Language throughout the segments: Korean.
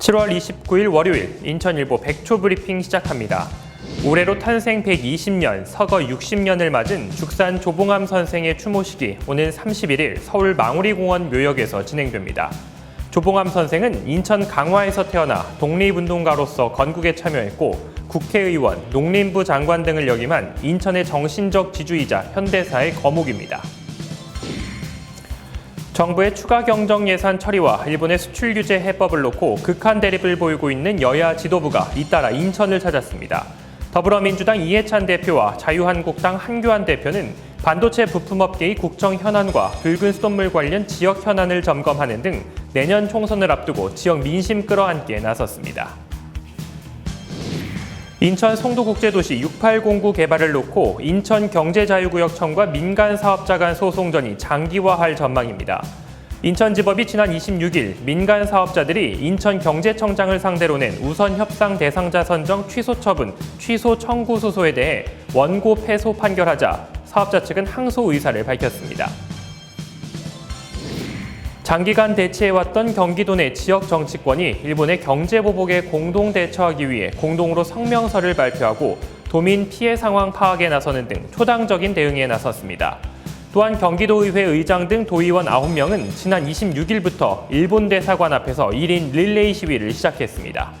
7월 29일 월요일 인천일보 백초 브리핑 시작합니다. 올해로 탄생 120년, 서거 60년을 맞은 죽산 조봉암 선생의 추모식이 오는 31일 서울 망우리공원 묘역에서 진행됩니다. 조봉암 선생은 인천 강화에서 태어나 독립운동가로서 건국에 참여했고 국회의원, 농림부 장관 등을 역임한 인천의 정신적 지주이자 현대사의 거목입니다. 정부의 추가 경정 예산 처리와 일본의 수출 규제 해법을 놓고 극한 대립을 보이고 있는 여야 지도부가 잇따라 인천을 찾았습니다. 더불어민주당 이해찬 대표와 자유한국당 한교안 대표는 반도체 부품업계의 국정 현안과 붉은 수돗물 관련 지역 현안을 점검하는 등 내년 총선을 앞두고 지역 민심 끌어안기에 나섰습니다. 인천 송도국제도시 6809 개발을 놓고 인천경제자유구역청과 민간 사업자 간 소송전이 장기화할 전망입니다. 인천지법이 지난 26일 민간 사업자들이 인천경제청장을 상대로 낸 우선 협상 대상자 선정 취소 처분, 취소 청구 소소에 대해 원고 패소 판결하자 사업자 측은 항소 의사를 밝혔습니다. 장기간 대치해왔던 경기도 내 지역 정치권이 일본의 경제 보복에 공동 대처하기 위해 공동으로 성명서를 발표하고 도민 피해 상황 파악에 나서는 등 초당적인 대응에 나섰습니다. 또한 경기도의회 의장 등 도의원 9명은 지난 26일부터 일본 대사관 앞에서 1인 릴레이 시위를 시작했습니다.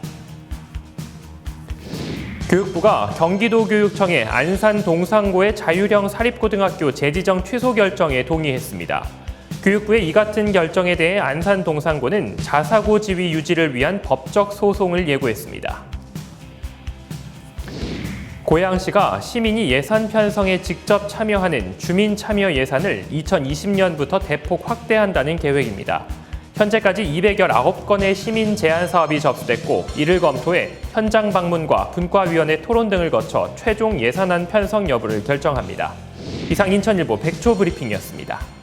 교육부가 경기도 교육청의 안산 동상고의 자유령 사립고등학교 재지정 취소 결정에 동의했습니다. 교육부의 이 같은 결정에 대해 안산 동상고는 자사고 지위 유지를 위한 법적 소송을 예고했습니다. 고양시가 시민이 예산 편성에 직접 참여하는 주민 참여 예산을 2020년부터 대폭 확대한다는 계획입니다. 현재까지 219건의 시민 제안 사업이 접수됐고 이를 검토해 현장 방문과 분과위원회 토론 등을 거쳐 최종 예산안 편성 여부를 결정합니다. 이상 인천일보 백초 브리핑이었습니다.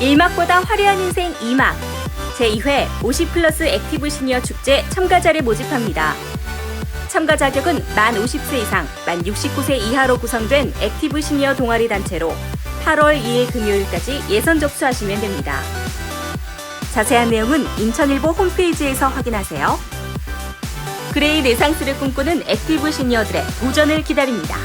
일막보다 화려한 인생 2막 제2회 50 플러스 액티브 시니어 축제 참가자를 모집합니다. 참가 자격은 만 50세 이상, 만 69세 이하로 구성된 액티브 시니어 동아리 단체로 8월 2일 금요일까지 예선 접수하시면 됩니다. 자세한 내용은 인천일보 홈페이지에서 확인하세요. 그레이 레상스를 꿈꾸는 액티브 시니어들의 도전을 기다립니다.